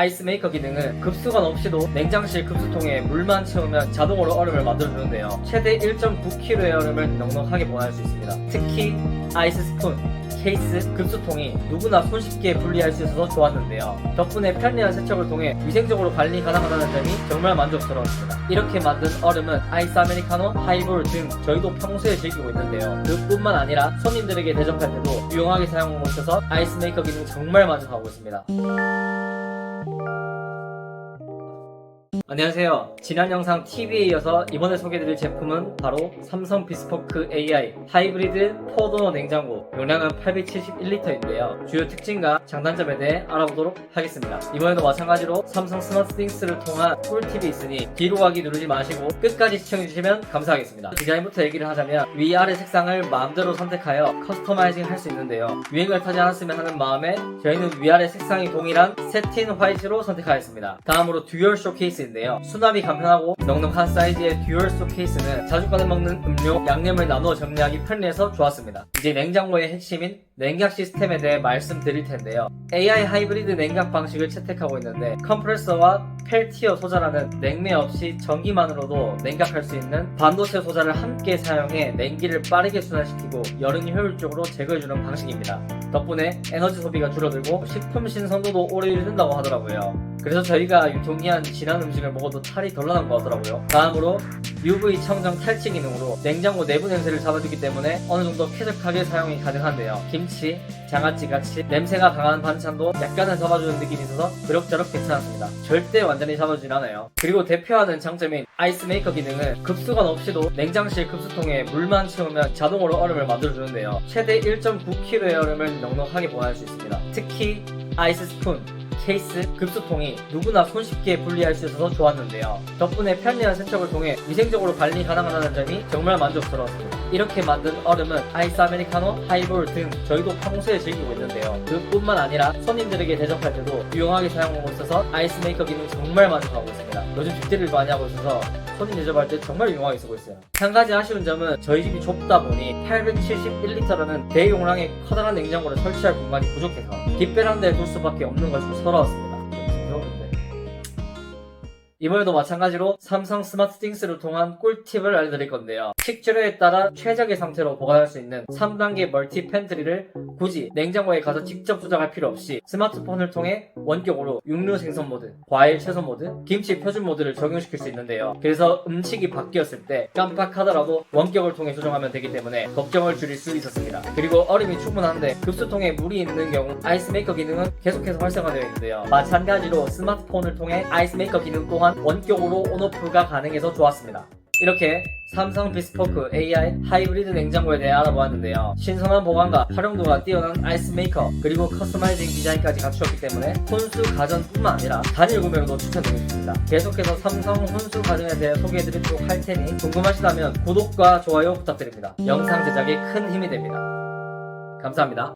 아이스 메이커 기능은 급수관 없이도 냉장실 급수통에 물만 채우면 자동으로 얼음을 만들어주는데요. 최대 1.9kg의 얼음을 넉넉하게 보관할 수 있습니다. 특히 아이스 스푼, 케이스, 급수통이 누구나 손쉽게 분리할 수 있어서 좋았는데요. 덕분에 편리한 세척을 통해 위생적으로 관리 가능하다는 점이 정말 만족스러웠습니다. 이렇게 만든 얼음은 아이스 아메리카노, 하이볼 등 저희도 평소에 즐기고 있는데요. 그뿐만 아니라 손님들에게 대접할 때도 유용하게 사용하고 있어서 아이스 메이커 기능 정말 만족하고 있습니다. 안녕하세요. 지난 영상 TV에 이어서 이번에 소개해드릴 제품은 바로 삼성 비스포크 AI 하이브리드 포도너 냉장고 용량은 871리터인데요. 주요 특징과 장단점에 대해 알아보도록 하겠습니다. 이번에도 마찬가지로 삼성 스마트 띵스를 통한 꿀팁이 있으니 뒤로 가기 누르지 마시고 끝까지 시청해주시면 감사하겠습니다. 디자인부터 얘기를 하자면 위아래 색상을 마음대로 선택하여 커스터마이징 할 수 있는데요. 유행을 타지 않았으면 하는 마음에 저희는 위아래 색상이 동일한 세틴 화이트로 선택하였습니다. 다음으로 듀얼 쇼케이스인데 요. 수납이 간편하고 넉넉한 사이즈의 듀얼 쇼케이스는 자주 꺼내 먹는 음료, 양념을 나누어 정리하기 편리해서 좋았습니다. 이제 냉장고의 핵심인 냉각 시스템에 대해 말씀드릴 텐데요. AI 하이브리드 냉각 방식을 채택하고 있는데 컴프레서와 펠티어 소자라는 냉매 없이 전기만으로도 냉각할 수 있는 반도체 소자를 함께 사용해 냉기를 빠르게 순환시키고 열을 효율적으로 제거해주는 방식입니다. 덕분에 에너지 소비가 줄어들고 식품 신선도도 오래 유지된다고 하더라고요. 그래서 저희가 유통기한 지난 음식을 먹어도 탈이 덜 나는 것 같더라고요. 다음으로 UV 청정 탈취 기능으로 냉장고 내부 냄새를 잡아주기 때문에 어느 정도 쾌적하게 사용이 가능한데요. 김치, 장아찌 같이 냄새가 강한 반찬도 약간은 잡아주는 느낌이 있어서 그럭저럭 괜찮았습니다. 절대 완전히 잡아주진 않아요. 그리고 대표하는 장점인 아이스 메이커 기능은 급수관 없이도 냉장실 급수통에 물만 채우면 자동으로 얼음을 만들어주는데요. 최대 1.9kg의 얼음을 넉넉하게 보관할 수 있습니다. 특히 아이스 스푼, 케이스, 급수통이 누구나 손쉽게 분리할 수 있어서 좋았는데요. 덕분에 편리한 세척을 통해 위생적으로 관리 가능하다는 점이 정말 만족스러웠습니다. 이렇게 만든 얼음은 아이스 아메리카노, 하이볼 등 저희도 평소에 즐기고 있는데요. 그뿐만 아니라 손님들에게 대접할 때도 유용하게 사용하고 있어서 아이스 메이커 기능 정말 만족하고 있습니다. 요즘 빅데를 많이 하고 있어서 손님 대접할 때 정말 유용하게 쓰고 있어요. 한 가지 아쉬운 점은 저희 집이 좁다 보니 871리터라는 대용량의 커다란 냉장고를 설치할 공간이 부족해서 뒷베란다에 둘 수밖에 없는 것이 서러웠습니다. 이번에도 마찬가지로 삼성 스마트 띵스를 통한 꿀팁을 알려드릴 건데요. 식재료에 따라 최적의 상태로 보관할 수 있는 3단계 멀티 팬트리를 굳이 냉장고에 가서 직접 조작할 필요 없이 스마트폰을 통해 원격으로 육류 생선 모드, 과일 채소 모드, 김치 표준 모드를 적용시킬 수 있는데요. 그래서 음식이 바뀌었을 때 깜빡하더라도 원격을 통해 조정하면 되기 때문에 걱정을 줄일 수 있었습니다. 그리고 얼음이 충분한데 급수통에 물이 있는 경우 아이스메이커 기능은 계속해서 활성화되어 있는데요. 마찬가지로 스마트폰을 통해 아이스메이커 기능 또한 원격으로 온오프가 가능해서 좋았습니다. 이렇게 삼성 비스포크 AI 하이브리드 냉장고에 대해 알아보았는데요. 신선한 보관과 활용도가 뛰어난 아이스 메이커 그리고 커스터마이징 디자인까지 갖추었기 때문에 혼수 가전뿐만 아니라 단일 구매로도 추천드리겠습니다. 계속해서 삼성 혼수 가전에 대해 소개해드리도록 할 테니 궁금하시다면 구독과 좋아요 부탁드립니다. 영상 제작에 큰 힘이 됩니다. 감사합니다.